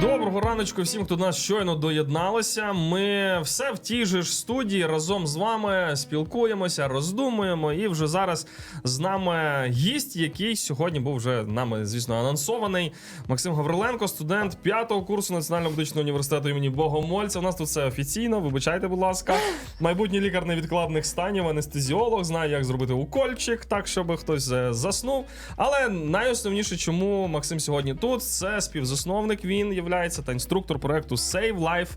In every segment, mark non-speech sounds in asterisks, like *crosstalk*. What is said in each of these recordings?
Доброго раночку всім, хто до нас щойно доєдналися. Ми все в тій же ж студії разом з вами спілкуємося, роздумуємо. І вже зараз з нами гість, який сьогодні був вже нами, звісно, анонсований. Максим Гавриленко, студент п'ятого курсу Національного медичного університету імені Богомольця. У нас тут все офіційно. Вибачайте, будь ласка. Майбутній лікар невідкладних станів, анестезіолог, знає, як зробити укольчик, так щоб хтось е, заснув. Але найосновніше, чому Максим сьогодні тут, це співзасновник. Він являється та інструктор проекту Save Life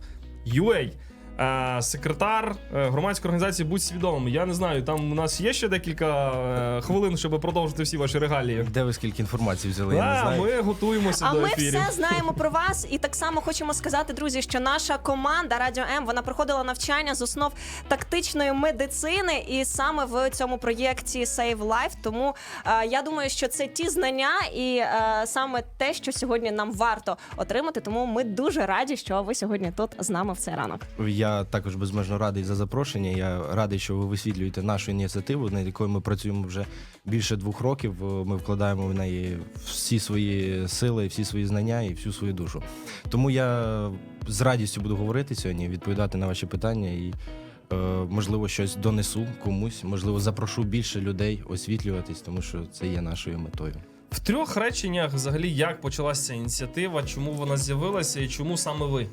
UA. Е, Секретар е, громадської організації Будь свідомим. Я не знаю, там у нас є ще декілька е, хвилин, щоб продовжити всі ваші регалії. Де ви скільки інформації взяли? Я не знаю. ми готуємося А до ми ефірів. все *laughs* знаємо про вас, і так само хочемо сказати, друзі, що наша команда Радіо М вона проходила навчання з основ тактичної медицини, і саме в цьому проєкті Save Life. Тому е, я думаю, що це ті знання, і е, саме те, що сьогодні нам варто отримати. Тому ми дуже раді, що ви сьогодні тут з нами в цей ранок. Я також безмежно радий за запрошення. Я радий, що ви висвітлюєте нашу ініціативу, над якою ми працюємо вже більше двох років. Ми вкладаємо в неї всі свої сили, всі свої знання і всю свою душу. Тому я з радістю буду говорити сьогодні, відповідати на ваші питання і. е, Можливо, щось донесу комусь, можливо, запрошу більше людей освітлюватись, тому що це є нашою метою. В трьох реченнях, взагалі, як почалася ініціатива, чому вона з'явилася і чому саме ви?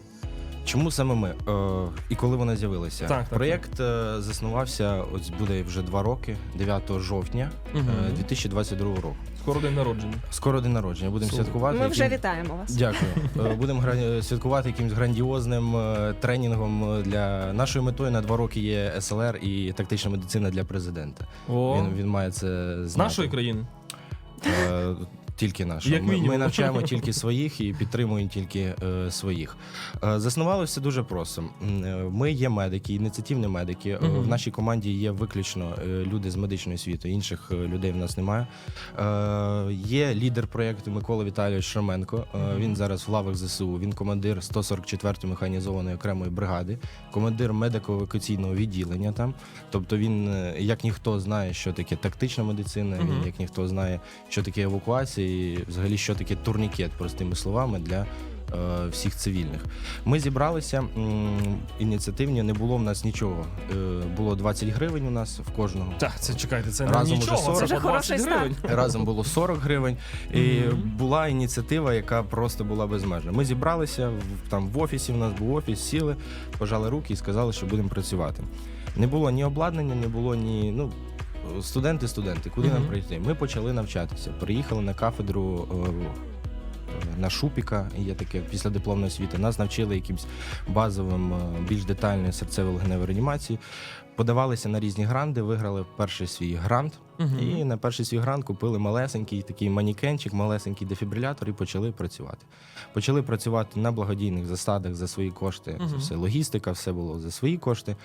Чому саме ми? Е, і коли вона з'явилася? Так, так, Проєкт е, заснувався, ось буде вже два роки, 9 жовтня Мгм. е, 2022 року. Скоро день народження. Скоро день народження. Будемо Супер. святкувати. Ми вже яким- вітаємо вас. Дякую. *laughs* Е, Будемо гра- святкувати якимось грандіозним е, тренінгом е, для нашою метою на два роки є СЛР і тактична медицина для президента. О, Він, він має це з знати. нашої країни. Е, Тільки нашу. Як Ми, ми навчаємо *laughs* тільки своїх і підтримуємо тільки е, своїх. Е, заснувалося дуже просто. Е, Ми є медики, ініціативні медики. Е, Мгм. В нашій команді є виключно е, люди з медичної освіти, інших людей в нас немає. Е, є лідер проєкту Микола Віталійович Шраменко. Е. Він зараз в лавах ЗСУ. Він командир 144-ї механізованої окремої бригади, командир медико-евакуаційного відділення там. Тобто він, як ніхто, знає, що таке тактична медицина, Мгм. він як ніхто знає, що таке евакуація, і взагалі що таке турнікет, простими словами, для е, всіх цивільних. Ми зібралися м, ініціативні, не було в нас нічого. Е, було 20 гривень у нас в кожного. Так, це чекайте, це Разом уже нічого, 40. це Вже 20 хороший гривень. Разом було 40 гривень, і Мгм. була ініціатива, яка просто була безмежна. Ми зібралися в- там в офісі. В нас був офіс, сіли, пожали руки і сказали, що будемо працювати. Не було ні обладнання, не було ні. Ну, студенти, студенти, куди Мгм. нам прийти? Ми почали навчатися. Приїхали на кафедру. е, На Шупіка є таке після дипломної освіти. Нас навчили якимсь базовим, е, більш детальною серцево-легеневої реанімації. Подавалися на різні гранди, виграли перший свій грант. І на перший свій грант купили малесенький такий манікенчик, малесенький дефібрилятор і почали працювати. Почали працювати на благодійних засадах за свої кошти. Це Мгм. все логістика, все було за свої кошти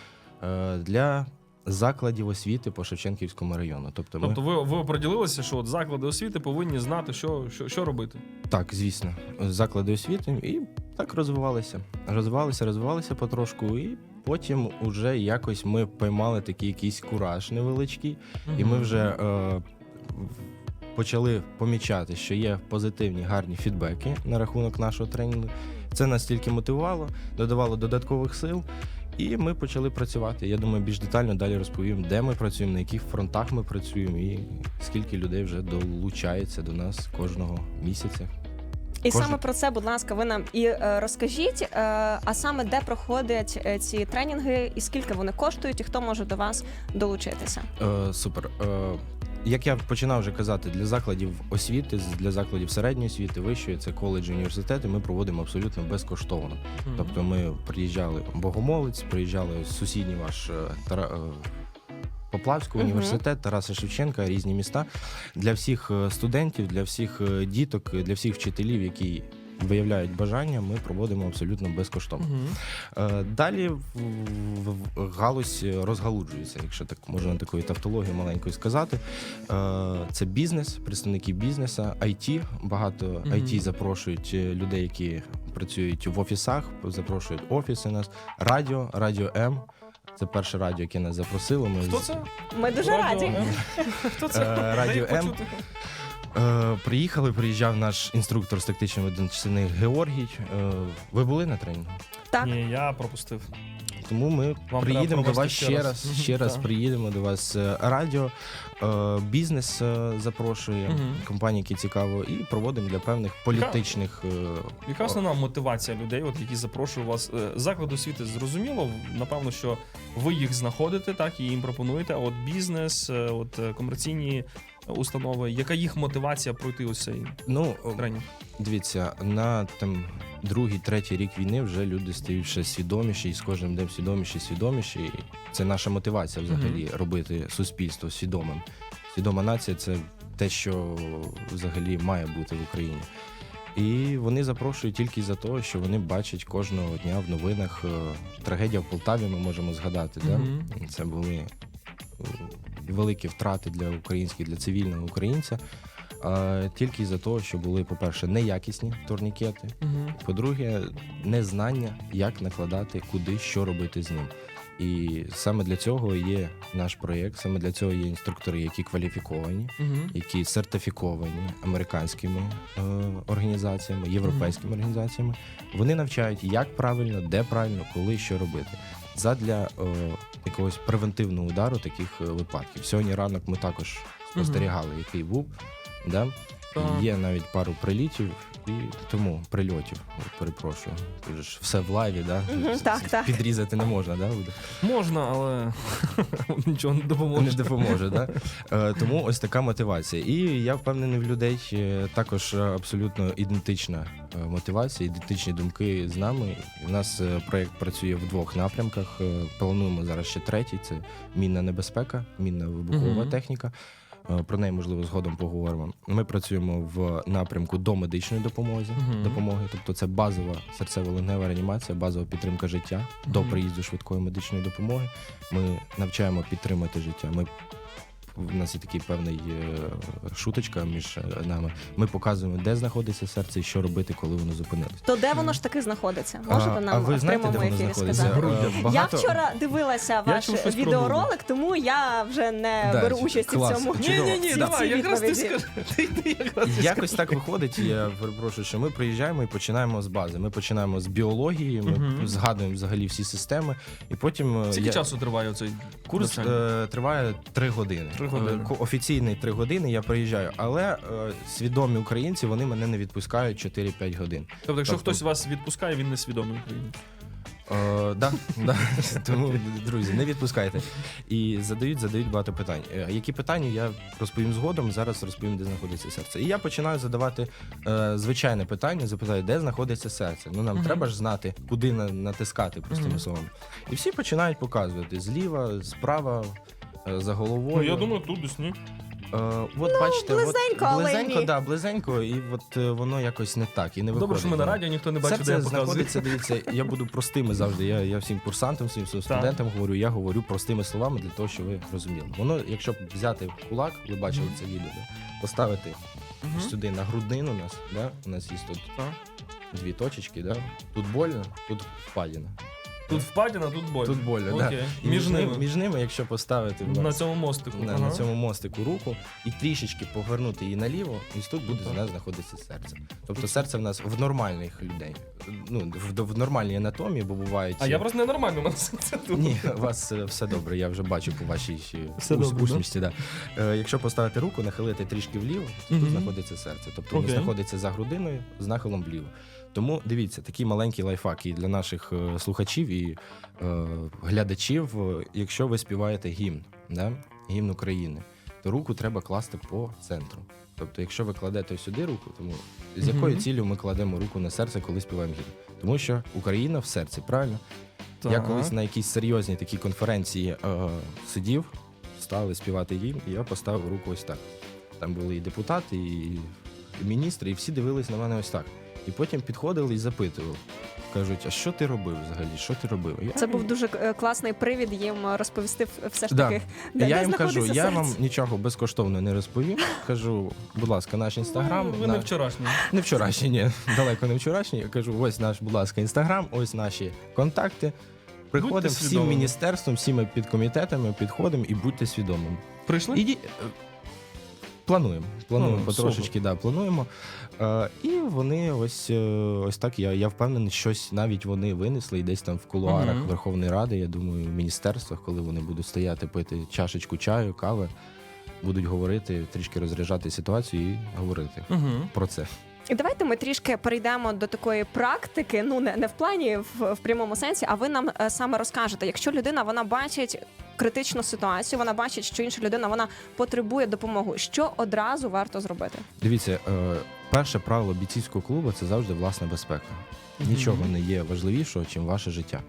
е, для закладів освіти по Шевченківському району. Тобто, ми Тобто ви, ви оприділилися, що от заклади освіти повинні знати, що, що, що робити. так, звісно, заклади освіти і так розвивалися. Розвивалися, розвивалися потрошку, і потім уже якось ми поймали такий якийсь кураж невеличкий. І ми вже е, почали помічати, що є позитивні гарні фідбеки на рахунок нашого тренінгу. Це нас тільки мотивувало, додавало додаткових сил, і ми почали працювати. Я думаю, більш детально далі розповім, де ми працюємо, на яких фронтах ми працюємо, і скільки людей вже долучається до нас кожного місяця. І Кожен- саме про це, будь ласка, ви нам і е, розкажіть. Е, а саме де проходять е, ці тренінги, і скільки вони коштують, і хто може до вас долучитися? Е, супер. Е, як я починав вже казати, для закладів освіти, для закладів середньої освіти, вищої, це коледжі, університети, ми проводимо абсолютно безкоштовно. Мгм. Тобто ми приїжджали Богомолець, приїжджали сусідній ваш е, Тара... е, Поплавський Мгм. університет, Тараса Шевченка, різні міста для всіх е, студентів, для всіх діток, для всіх вчителів, які виявляють бажання, ми проводимо абсолютно безкоштовно. Е, Далі галузь розгалуджується, якщо так можна такою тавтологією маленькою сказати. Е, Це бізнес, представники бізнесу, IT. Багато Мгм. IT запрошують е, людей, які працюють в офісах, запрошують офіси нас. Радіо, Радіо М. Це перше радіо, яке нас запросило. Ми Хто це? Ми дуже раді. *laughs* Хто це? Радіо М. Е, приїхали, приїжджав наш інструктор з тактичної медицини Георгій. Е, ви були на тренінгу? Так. Ні, я пропустив. Тому ми Вам приїдемо треба до вас ще раз. раз. Ще раз Так. приїдемо до вас. Е, Радіо, е, бізнес е, запрошує, Мгм. компанії, які цікаво, і проводимо для певних політичних. е, Яка основна мотивація людей, от які запрошують вас? Е, Заклад освіти зрозуміло. Напевно, що ви їх знаходите, так і їм пропонуєте. А от бізнес, е, от е, комерційні установи, яка їх мотивація пройти ось цей Ну, тренінг? Дивіться, на там другий, третій рік війни вже люди стають ще свідоміші, і з кожним днем свідоміші, свідоміші. І це наша мотивація взагалі робити суспільство свідомим. Свідома нація це те, що взагалі має бути в Україні. І вони запрошують тільки за те, що вони бачать кожного дня в новинах е, трагедія в Полтаві. Ми можемо згадати. Да? Це були великі втрати для українських, для цивільного українця. А, тільки за те, що були, по-перше, неякісні турнікети. Угу. По-друге, незнання, як накладати, куди, що робити з ним. І саме для цього є наш проєкт, саме для цього є інструктори, які кваліфіковані, Угу. які сертифіковані американськими е, організаціями, європейськими організаціями. Вони навчають, як правильно, де правильно, коли що робити. Задля е, якогось превентивного удару таких е, випадків. Сьогодні ранок ми також спостерігали, який був. Да? Так. Є навіть пару прилітів, і тому прильотів. Перепрошую. Тут же ж все в лайві, да? Мгм, так, так. підрізати не можна, да? буде? Можна, але *laughs* нічого не не допоможе. допоможе. Да? Е, тому ось така мотивація. І я впевнений в людей е, також е, абсолютно ідентична е, мотивація, ідентичні думки з нами. У нас е, проєкт працює в двох напрямках. Е, Плануємо зараз ще третій: це мінна небезпека, мінна вибухова Мгм. техніка. Е, Про неї можливо згодом поговоримо. Ми працюємо в напрямку до медичної допомоги, Мгм. допомоги, тобто це базова серцево-легнева реанімація, базова підтримка життя до приїзду швидкої медичної допомоги. Ми навчаємо підтримати життя. Ми у нас є такий певний е, шуточка між нами. Ми показуємо, де знаходиться серце і що робити, коли воно зупинилось. То де воно ж таки знаходиться? Можете нам а ви знаєте, де прямому воно ефірі сказати? Е, Я вчора дивилася ваш відеоролик, тому я вже не Да, беру клас. в цьому. Ні, ні, ні, давай, якраз ти скажи. Якось так виходить, я перепрошую, що ми приїжджаємо і починаємо з бази. Ми починаємо з біології, ми Мгм. згадуємо взагалі всі системи, і потім е, Скільки я- часу триває цей Курс е, триває три години. Три години. Е, ко- офіційний три години я приїжджаю, але е, свідомі українці вони мене не відпускають 4-5 годин. Тобто, якщо тобто- хтось вас відпускає, він не свідомий Україні. Е, да, да. *laughs* Тому, друзі, не відпускайте. І задають, задають багато питань. Е, Які питання я розповім згодом. Зараз розповім, де знаходиться серце. І я починаю задавати е, звичайне питання, запитаю, де знаходиться серце. Ну нам Мгм. треба ж знати, куди на, натискати простими Мгм. словами. І всі починають показувати зліва, справа. Е, За головою. Ну, я думаю, тут десь ні. Е, от бачите, близенько, от, але близенько, ні. да, близенько, і от е, воно якось не так. І не Добре, виходить. що ми на радіо ніхто не бачить, де Серце я показую. знаходиться, дивіться, я буду простими завжди. Я, я всім курсантам, всім своїм Так. студентам говорю, я говорю простими словами для того, щоб ви розуміли. Воно, якщо б взяти кулак, ви бачили це відео, да, поставити Мгм. сюди на груднину у нас, да, у нас є тут Так. дві точечки, да, тут больно, тут впадіна. Тут впадіна, тут боль. Тут больно, да. І Між ними. між ними, якщо поставити в На нас цьому мостику. на, ага. на цьому мостику руку і трішечки повернути її наліво, і тут буде в нас знаходитися серце. Тобто серце в нас в нормальних людей. Ну, в, в нормальній анатомії, бо бувають. А я просто ненормально, у мене це тут. Ні, у вас е, все добре, я вже бачу по вашій ще Все ус- добре, усмішці. Да? Е, якщо поставити руку, нахилити трішки вліво, то Мгм. тут знаходиться серце. Тобто воно Окей. знаходиться за грудиною з нахилом вліво. Тому дивіться, такий маленький лайфхак і для наших е, слухачів і е, глядачів. Е, Якщо ви співаєте гімн, да? гімн України, то руку треба класти по центру. Тобто, якщо ви кладете сюди руку, тому з якою ціллю ми кладемо руку на серце, коли співаємо гімн? Тому що Україна в серці, правильно? Я колись на якійсь серйозній такій конференції е, сидів, стали співати гімн, і я поставив руку ось так. Там були і депутати, і міністри, і всі дивились на мене ось так. І потім підходили і запитували. Кажуть, а що ти робив взагалі? Що ти робив? Я, Це був дуже е, класний привід їм е, розповісти все ж Да. таки. І де- я де їм кажу, знаходиться я серце. вам нічого безкоштовно не розповім. Кажу, будь ласка, наш інстаграм. Ви на- не вчорашні. Не вчорашній, ні, далеко не вчорашній. Я кажу, ось наш, будь ласка, інстаграм, ось наші контакти. Приходимо всім свідомими. міністерством, всіми підкомітетами, підходимо і будьте свідомими. Прийшли? Іді... Плануємо. Плануємо Ну, потрошечки, да, плануємо. Е, і вони ось, е, ось так. Я, я впевнений, щось навіть вони винесли і десь там в кулуарах угу. Верховної Ради, я думаю, в міністерствах, коли вони будуть стояти, пити чашечку чаю, кави, будуть говорити, трішки розряджати ситуацію і говорити Угу. про це. І давайте ми трішки перейдемо до такої практики. Ну не, не в плані в, в прямому сенсі, а ви нам е, саме розкажете, якщо людина вона бачить критичну ситуацію, вона бачить, що інша людина вона потребує допомоги. Що одразу варто зробити? Дивіться, е, перше правило бійцівського клубу це завжди власна безпека. Нічого не є важливішого, ніж ваше життя.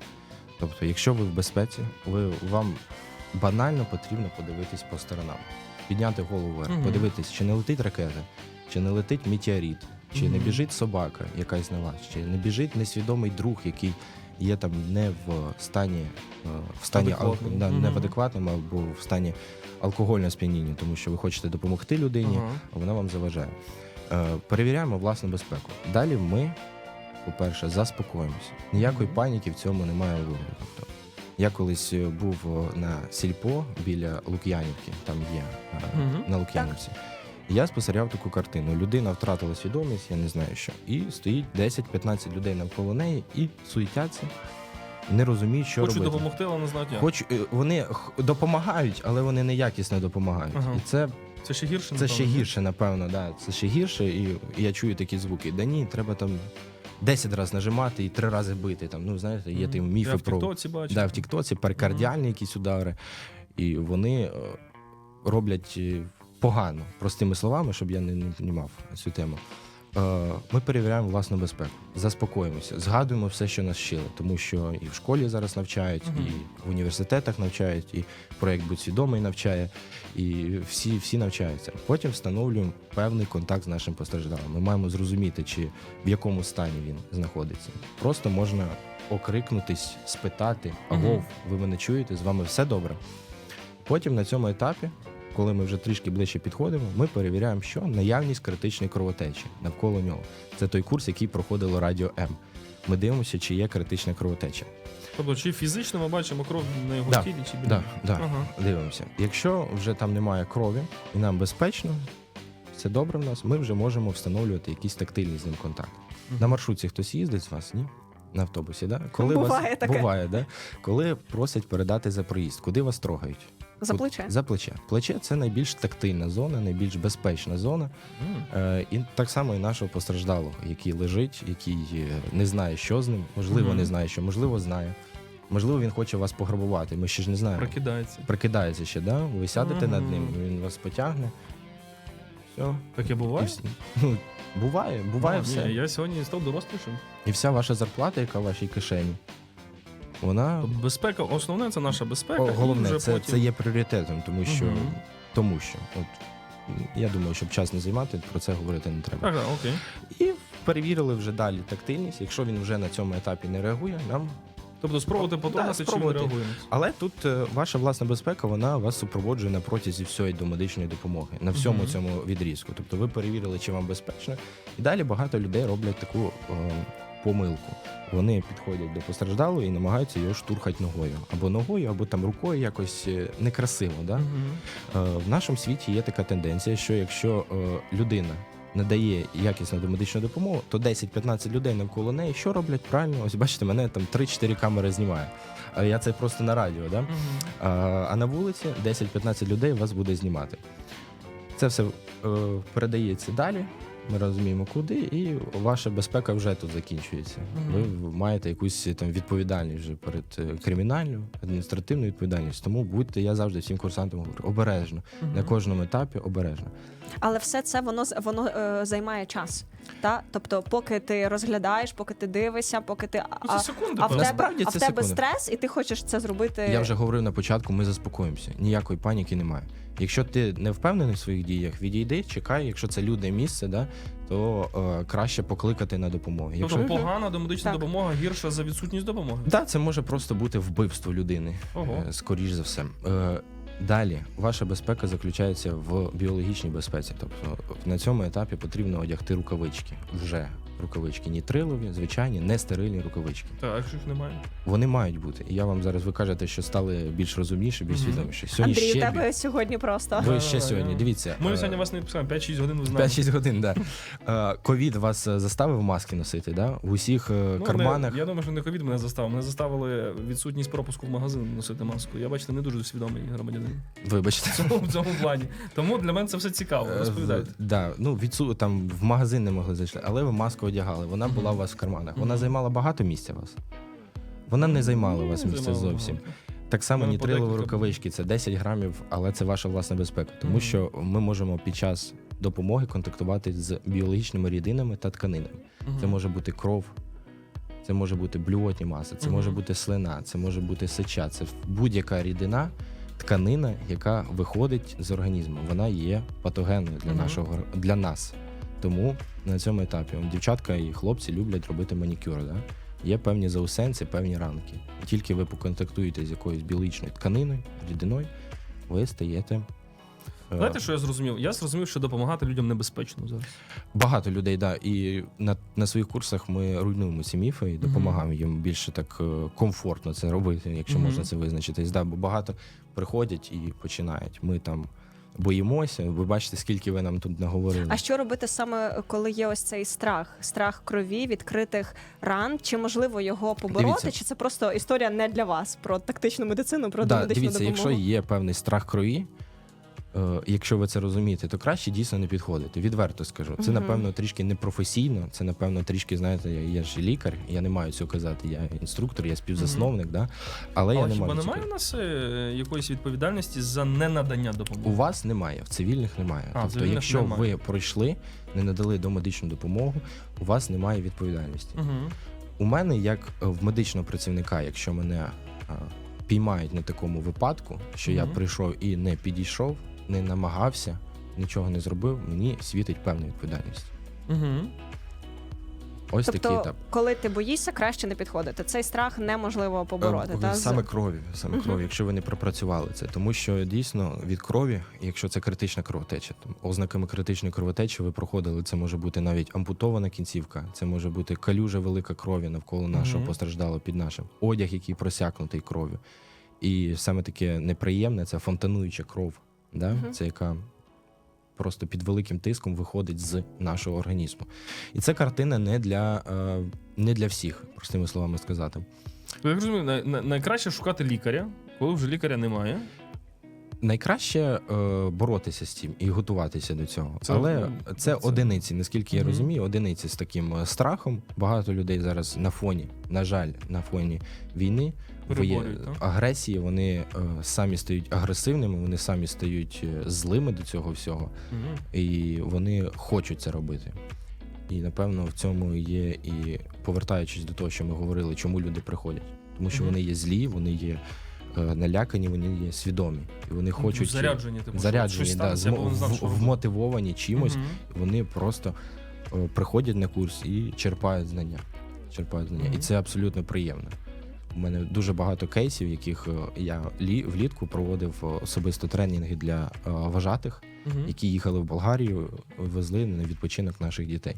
Тобто, якщо ви в безпеці, ви вам банально потрібно подивитись по сторонам, підняти голову вверх, Мгм. подивитись, чи не летить ракета, чи не летить метеорит, чи не біжить собака якась на вас, чи не біжить несвідомий друг, який є там не в стані, е, в стані ал- Адекватному. да, не в адекватному або в стані алкогольного сп'яніння, тому що ви хочете допомогти людині Ага. а вона вам заважає. Е, перевіряємо власну безпеку. Далі ми, по-перше, заспокоїмося. Ніякої Мгм. паніки в цьому немає вигляду. Тобто, я колись е, був на сільпо біля Лук'янівки, там є е, Мгм. на Лук'янівці. Я спостерігав таку картину. Людина втратила свідомість, я не знаю що. І стоїть 10-15 людей навколо неї і суетяться, не розуміють, що Хочу робити. допомогти, але не знають як. Хоч е, вони х- допомагають, але вони неякісно допомагають. Ага. І це Це ще гірше. це ще напевно. гірше, напевно, да. Це ще гірше, і я чую такі звуки. Да ні, треба там 10 разів нажимати і 3 рази бити. Там, ну, знаєте, є Мгм. там міфи Я в про Тіктоці бачу. да, в Тіктоці перикардіальні якісь удари. І вони е, роблять е, погано, простими словами, щоб я не, не понімав цю тему. Е, Ми перевіряємо власну безпеку, заспокоїмося, згадуємо все, що нас вчили, тому що і в школі зараз навчають, Мгм. і в університетах навчають, і проєкт «Будь свідомий навчає, і всі, всі навчаються. Потім встановлюємо певний контакт з нашим постраждалим. Ми маємо зрозуміти, чи в якому стані він знаходиться. Просто можна окрикнутись, спитати. Агов, ви мене чуєте? З вами все добре. Потім на цьому етапі, коли ми вже трішки ближче підходимо, ми перевіряємо, що наявність критичної кровотечі навколо нього. Це той курс, який проходило Радіо М. Ми дивимося, чи є критична кровотеча. Тобто, чи фізично ми бачимо кров на його Да, тілі, чи біля. Да, да, Ага. Дивимося. Якщо вже там немає крові і нам безпечно, все добре в нас, ми вже можемо встановлювати якийсь тактильний з ним контакт. Мгм. На маршрутці хтось їздить з вас, ні? На автобусі, да? Буває вас таке. буває, да? коли просять передати за проїзд, куди вас трогають? За плече. За плече. Плече це найбільш тактильна зона, найбільш безпечна зона. Е, і так само і нашого постраждалого, який лежить, який е, не знає, що з ним, можливо, не знає, що, можливо, знає. Можливо, він хоче вас пограбувати. Ми ще ж не знаємо. Прокидається. Прикидається ще, да? Ви сядете над ним, він вас потягне. Все. Таке І буває? Ну, буває, буває А, все. Ні, я сьогодні став дорослішим. І вся ваша зарплата, яка в вашій кишені, вона Безпека, основне це наша безпека. О, і головне, вже це, потім... це є пріоритетом, тому що, Мгм. тому що, от я думаю, щоб час не займати, про це говорити не треба. Так, окей. І перевірили вже далі тактильність. Якщо він вже на цьому етапі не реагує, нам. Тобто спробувати Да, чи ми реагуємо. Але тут е, ваша власна безпека, вона вас супроводжує на протязі всієї до медичної допомоги, на всьому Мгм. цьому відрізку. Тобто ви перевірили, чи вам безпечно. І далі багато людей роблять таку е, помилку. Вони підходять до постраждалого і намагаються його штурхати ногою. Або ногою, або там рукою якось е, некрасиво. Да? Е, В нашому світі є така тенденція, що якщо е, людина надає якісну домедичну допомогу, то 10-15 людей навколо неї що роблять правильно? Ось бачите, мене там 3-4 камери знімає. А я це просто на радіо, да? Мгм. а, а на вулиці 10-15 людей вас буде знімати. Це все передається далі. Ми розуміємо, куди, і ваша безпека вже тут закінчується. Мгм. Ви маєте якусь там відповідальність вже перед е, кримінальною, адміністративною відповідальністю. Тому будьте, я завжди всім курсантам говорю, обережно. Мгм. На кожному етапі обережно. Але все це воно з- воно е, займає час. Та? Тобто, поки ти розглядаєш, поки ти дивишся, поки ти. Ну, А, це секунди, а в тебе, Насправді а в тебе секунди. стрес, і ти хочеш це зробити. Я вже говорив на початку, ми заспокоїмося. Ніякої паніки немає. Якщо ти не впевнений в своїх діях, відійди, чекай. Якщо це людне місце, да, то е, краще покликати на допомогу. Якщо Тобто погана домедична Так. допомога гірша за відсутність допомоги. Да, це може просто бути вбивство людини, Ого. е, скоріш за все. Е, Далі, ваша безпека заключається в біологічній безпеці. Тобто на цьому етапі потрібно одягти рукавички вже рукавички, нітрилові, звичайні, не стерильні рукавички. Так, а якщо їх немає. Вони мають бути. І я вам зараз ви кажете, що стали більш розумніші, більш Мгм. свідоміші. Сьогодні Андрій, у ще тебе більш. сьогодні просто. Ви ще сьогодні. Дивіться. Ми е, сьогодні вас не відпускаємо 5-6 годин ви знаєте. 5-6 годин, да. Е, Ковід вас е, заставив маски носити, да? В усіх е, Ну, карманах. Не, я думаю, що не ковід мене заставив. Мене заставили відсутність пропуску в магазин носити маску. Я бачите, не дуже свідомий громадянин Вибачте. в цьому, в цьому плані. Тому для мене це все цікаво. Е, Розповідайте. в- Да, ну відсу там в магазин не могли зайти, але ви маску одягали. Вона була у вас в карманах. Вона займала багато місця у вас. Вона не займала у вас Не місця займала зовсім. багато. Так само нітрилові подекілька рукавички це 10 грамів, але це ваша власна безпека, тому Мгм. що ми можемо під час допомоги контактувати з біологічними рідинами та тканинами. Мгм. Це може бути кров, це може бути блювотні маси, це Мгм. може бути слина, це може бути сеча. Це будь-яка рідина, тканина, яка виходить з організму. Вона є патогенною для Мгм. нашого для нас. Тому на цьому етапі дівчатка і хлопці люблять робити манікюр. Да? Є певні заусенці, певні ранки. Тільки ви поконтактуєте з якоюсь біологічною тканиною, рідиною, ви стаєте. е, Знаєте, що я зрозумів? Я зрозумів, що допомагати людям небезпечно зараз. Багато людей, да. І на, на своїх курсах ми руйнуємо ці міфи і допомагаємо їм більше так е, комфортно це робити, якщо можна це визначитись. Да, бо багато приходять і починають. Ми там боїмося. Ви бачите, скільки ви нам тут наговорили. А що робити саме коли є ось цей страх? Страх крові, відкритих ран? Чи можливо його побороти? Дивіться. Чи це просто історія не для вас про тактичну медицину, про да, медичну дивіться, допомогу? якщо є певний страх крові. Е, Якщо ви це розумієте, то краще дійсно не підходити. Відверто скажу. Це напевно трішки непрофесійно. Це напевно трішки, знаєте, я, я ж лікар, я не маю цього казати. Я інструктор, я співзасновник, да? але я не хіба маю. немає у нас е, якоїсь відповідальності за ненадання допомоги? У вас немає, в цивільних немає. А, тобто, цивільних якщо немає. ви пройшли, не надали домедичну допомогу, у вас немає відповідальності. Угу. У мене, як е, в медичного працівника, якщо мене а, піймають на такому випадку, що я прийшов і не підійшов, не намагався, нічого не зробив, мені світить певна відповідальність. Угу. Ось такий Тобто, етап. коли ти боїшся, краще не підходити. Цей страх неможливо побороти. Е, та? Саме крові, саме крові, якщо ви не пропрацювали це. Тому що дійсно від крові, якщо це критична кровотеча, там ознаками критичної кровотечі ви проходили. Це може бути навіть ампутована кінцівка, це може бути калюжа велика крові навколо нашого Мгм. постраждалого під нашим, одяг, який просякнутий кров'ю. І саме таке неприємне це фонтануюча кров, да? Мгм. це яка просто під великим тиском виходить з нашого організму. І це картина не для, е, не для всіх, простими словами сказати. Я розумію, най- най- найкраще шукати лікаря, коли вже лікаря немає. Найкраще е, боротися з цим і готуватися до цього. Це, Але ну, це, це- одиниці, наскільки я розумію, одиниці з таким е, страхом. Багато людей зараз на фоні, на жаль, на фоні війни, воє- агресії, вони е, самі стають агресивними, вони самі стають е, злими до цього всього, Угу. і вони хочуть це робити. І напевно в цьому є і повертаючись до того, що ми говорили, чому люди приходять, тому що Мгм. вони є злі, вони є е, налякані, вони є свідомі, і вони хочуть заряджені, типу, заряджені, щось да, в- вмотивовані чимось. Мгм. Вони просто е, приходять на курс і черпають знання. Черпають знання. І це абсолютно приємно. У мене дуже багато кейсів, яких е, я лі- влітку проводив е, особисто тренінги для е, вважатих, Мгм. які їхали в Болгарію, везли на відпочинок наших дітей.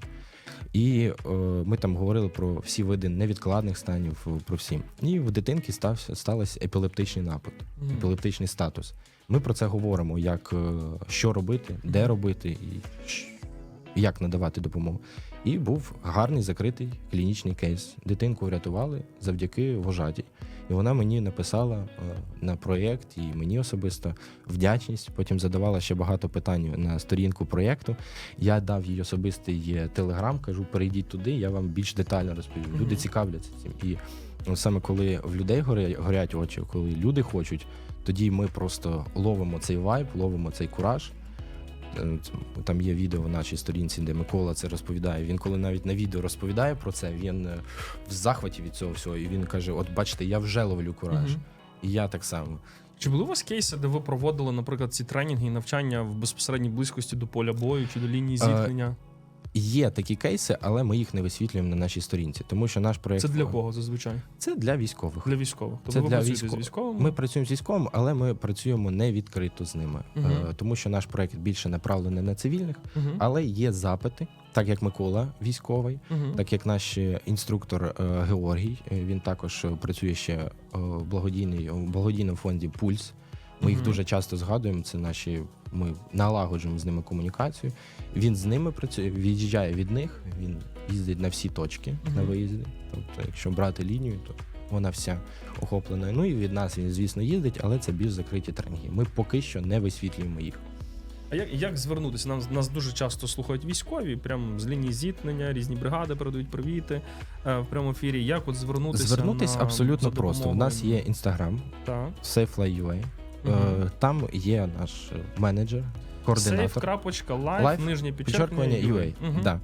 І е, ми там говорили про всі види невідкладних станів, про всі. І в дитинки стався сталося епілептичний напад Мгм. епілептичний статус. Ми про це говоримо, як що робити, де робити і як надавати допомогу. І був гарний закритий клінічний кейс. Дитинку врятували завдяки вожаті. І вона мені написала е, на проєкт, і мені особисто вдячність. Потім задавала ще багато питань на сторінку проєкту. Я дав їй особистий е, телеграм, кажу, перейдіть туди, я вам більш детально розповім. Люди цікавляться цим. І ну, саме коли в людей горять очі, коли люди хочуть, тоді ми просто ловимо цей вайб, ловимо цей кураж. Е, це- Там є відео в нашій сторінці, де Микола це розповідає. Він коли навіть на відео розповідає про це, він е, в захваті від цього всього. І він каже: От бачите, я вже ловлю кураж. Угу. І я так само. Чи були у вас кейси, де ви проводили, наприклад, ці тренінги і навчання в безпосередній близькості до поля бою чи до лінії Е, зіткнення? Є такі кейси, але ми їх не висвітлюємо на нашій сторінці, тому що наш проєкт Це для кого зазвичай? Це для військових. Для військових. Тобто Це ви для працюєте військо- з військовими? Ми працюємо з військовим, але ми працюємо не відкрито з ними. Е, тому що наш проєкт більше направлений на цивільних, Мгм. але є запити, так як Микола військовий, Мгм. так як наш е, інструктор е, Георгій, він також працює ще в благодійній благодійному фонді Пульс. Ми їх дуже часто згадуємо. Це наші ми налагоджуємо з ними комунікацію. Він з ними працює, від'їжджає від них. Він їздить на всі точки на Мгм. виїзди. Тобто, якщо брати лінію, то вона вся охоплена. Ну і від нас він, звісно, їздить, але це більш закриті тренінги. Ми поки що не висвітлюємо їх. А як, як звернутися? Нам нас дуже часто слухають військові, прям з лінії зіткнення, різні бригади передають привіти е, в прямому ефірі. Як от звернутися? Звернутись на, абсолютно просто. У нас є інстаграм, Так. Е, Там є наш менеджер, координатор. Save.live, Live, нижнє Підчеркування UA. Мгм. Да.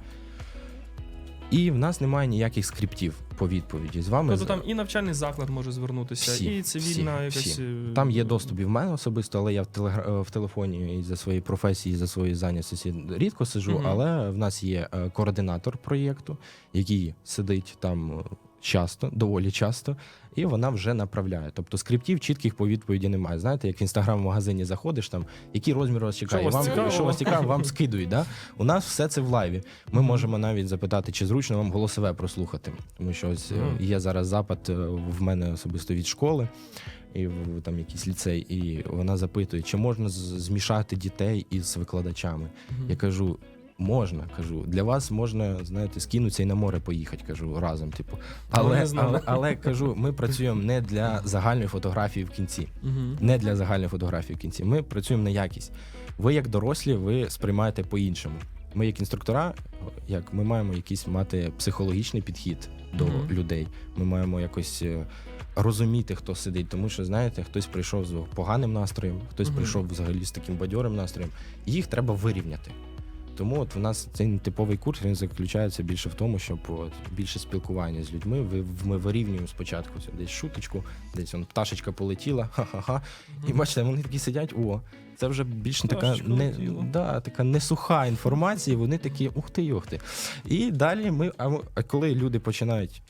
І в нас немає ніяких скриптів по відповіді. З вами Тобто там і навчальний заклад може звернутися, Всі, і цивільна всі, якась. всі. е, Там є доступ і в мене особисто, але я в, телегра... е, в телефоні і за своєї професії, і за свої зайнятості рідко сиджу. Мгм. Але в нас є координатор проєкту, який сидить там часто, доволі часто, і вона вже направляє. Тобто скриптів чітких по відповіді немає. Знаєте, як в інстаграм-магазині заходиш, там який розмір вас чекає, Що вас вам цікавило? що вас цікаво, вам скидують. Да? У нас все це в лайві. Ми можемо навіть запитати, чи зручно вам голосове прослухати, тому що ось е, є зараз запит е, в мене особисто від школи і в там якийсь ліцей, і вона запитує, чи можна змішати дітей із викладачами. Мгм. Я кажу. Можна, кажу, для вас можна, знаєте, скинутися і на море поїхати, кажу, разом. Типу, Але але, але, але кажу, ми працюємо не для загальної фотографії в кінці, не для загальної фотографії в кінці. Ми працюємо на якість. Ви, як дорослі, ви сприймаєте по-іншому. Ми, як інструктора, як ми маємо якийсь мати психологічний підхід до людей. Ми маємо якось е, розуміти, хто сидить, тому що знаєте, хтось прийшов з поганим настроєм, хтось Мгм. прийшов взагалі з таким бадьорим настроєм. Їх треба вирівняти. Тому от в нас цей типовий курс він заключається більше в тому, щоб от, більше спілкування з людьми. Ви ми вирівнюємо спочатку це десь шуточку, десь он пташечка полетіла, *laughs* ха-ха-ха. І бачите, вони такі сидять. О, це вже більш така не да, така не суха інформація. Вони такі ух ти, ух ти. І далі ми, а коли люди починають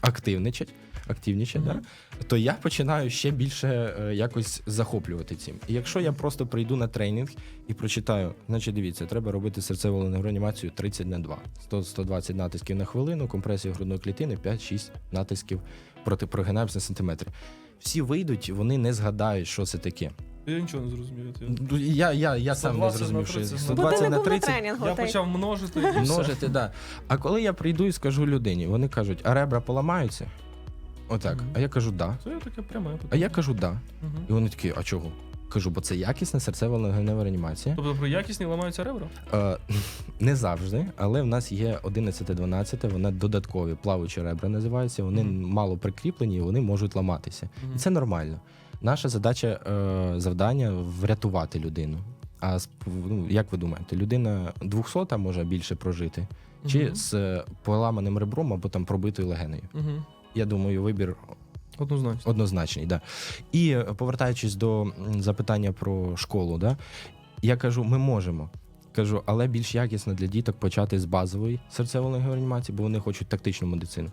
активничати, активнічать, Мгм. да, то я починаю ще більше е, якось захоплювати цим. І якщо я просто прийду на тренінг і прочитаю, значить дивіться, треба робити серцево реанімацію 30 на 2. 100, 120 натисків на хвилину, компресію грудної клітини, 5-6 натисків проти прогинаємося на сантиметри. Всі вийдуть, вони не згадають, що це таке. Я нічого не зрозумів. От Ну, Я, я, я сам не 120 зрозумів, що 30. Бо ти 120 не на був на 30 тренінгу. Я та й- почав множити. і *laughs* все. множити, да. А коли я прийду і скажу людині, вони кажуть, а ребра поламаються? Отак. А я кажу, да. Це я таке пряме. А я кажу, да. Мгм. І вони такі, а чого? Кажу, бо це якісна серцево-легенева реанімація. Тобто при якісні ламаються ребра? Е, *laughs* не завжди, але в нас є 11-12, вона додаткові плавучі ребра називаються. Вони Мгм. мало прикріплені, і вони можуть ламатися. Мгм. І це нормально. Наша задача, е, завдання врятувати людину. А сп- ну, як ви думаєте, людина 200 може більше прожити, чи Мгм. з е, поламаним ребром або там пробитою легенею? Мгм. Я думаю, вибір Однозначно. Однозначний, да. І е, повертаючись до запитання про школу, да, я кажу, ми можемо. Кажу, але більш якісно для діток почати з базової серцево-легеневої реанімації, бо вони хочуть тактичну медицину.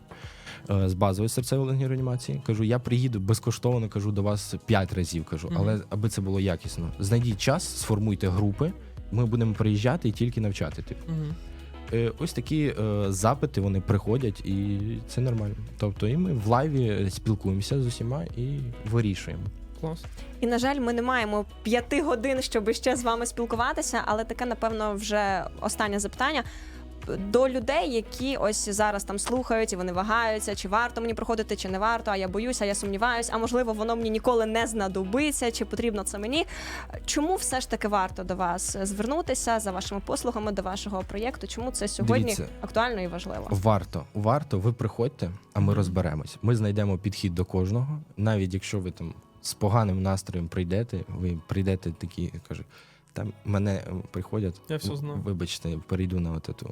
Е, З базової серцево-легеневої реанімації. Кажу, я приїду безкоштовно, кажу до вас 5 разів. Кажу, але аби це було якісно. Знайдіть час, сформуйте групи. Ми будемо приїжджати і тільки навчати. Типу. Е, Ось такі е, запити вони приходять, і це нормально. Тобто, і ми в лайві спілкуємося з усіма і вирішуємо. Клас. І на жаль, ми не маємо п'яти годин, щоб ще з вами спілкуватися, але таке, напевно, вже останнє запитання. До людей, які ось зараз там слухають і вони вагаються, чи варто мені проходити, чи не варто, а я боюся, я сумніваюсь, а можливо, воно мені ніколи не знадобиться, чи потрібно це мені. Чому все ж таки варто до вас звернутися за вашими послугами до вашого проєкту? Чому це сьогодні Дивіться. актуально і важливо? Варто, варто, ви приходьте, а ми розберемось. Ми знайдемо підхід до кожного, навіть якщо ви там з поганим настроєм прийдете, ви прийдете такі, кажуть, там мене приходять. Я все «В- знаю». Вибачте, перейду на от эту.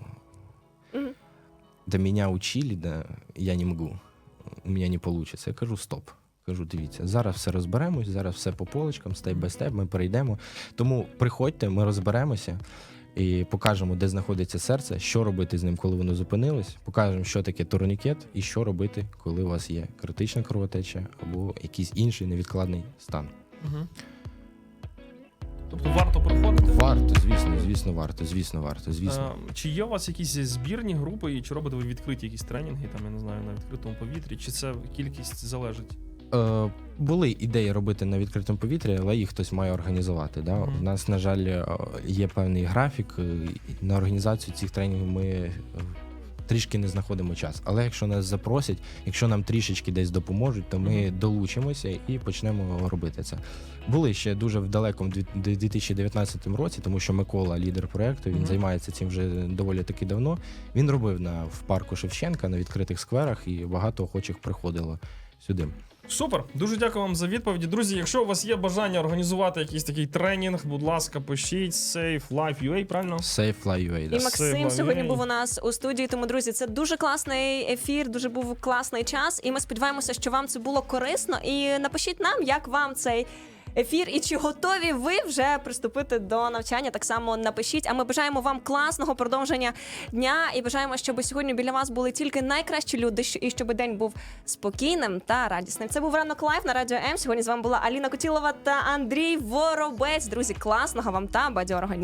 Мгм. До меня учили, да, я не можу. У мене не вийде. Я кажу, стоп. Кажу, дивіться, зараз все розберемось, зараз все по полочкам, степ бай степ, ми перейдемо. Тому приходьте, ми розберемося. І покажемо, де знаходиться серце, що робити з ним, коли воно зупинилось. Покажемо, що таке турнікет і що робити, коли у вас є критична кровотеча або якийсь інший невідкладний стан. Угу. Тобто варто приходити. Варто, звісно, звісно, варто, звісно, варто, звісно. Е, Чи є у вас якісь збірні групи, і чи робите ви відкриті якісь тренінги, там, я не знаю, на відкритому повітрі, чи це кількість залежить? Е, були ідеї робити на відкритому повітрі, але їх хтось має організувати. Да? Мгм. У нас, на жаль, е, є певний графік. е, і На організацію цих тренінгів ми е, трішки не знаходимо час. Але якщо нас запросять, якщо нам трішечки десь допоможуть, то ми Мгм. долучимося і почнемо робити це. Були ще дуже в далекому дві- дві- 2019 році, тому що Микола, лідер проекту, він Мгм. займається цим вже доволі таки давно. Він робив на в парку Шевченка на відкритих скверах, і багато охочих приходило сюди. Супер, дуже дякую вам за відповіді. Друзі, якщо у вас є бажання організувати якийсь такий тренінг, будь ласка, пишіть Safe Life UA, правильно? Safe Fly UA, да. І Максим Сигма, сьогодні був у нас у студії. Тому, друзі, це дуже класний ефір, дуже був класний час. І ми сподіваємося, що вам це було корисно. І напишіть нам, як вам цей. Ефір, і чи готові ви вже приступити до навчання? Так само напишіть. А ми бажаємо вам класного продовження дня і бажаємо, щоб сьогодні біля вас були тільки найкращі люди, і щоб день був спокійним та радісним. Це був ранок лайф на радіо М. Сьогодні з вами була Аліна Котілова та Андрій Воробець. Друзі, класного вам та бадьорого дня.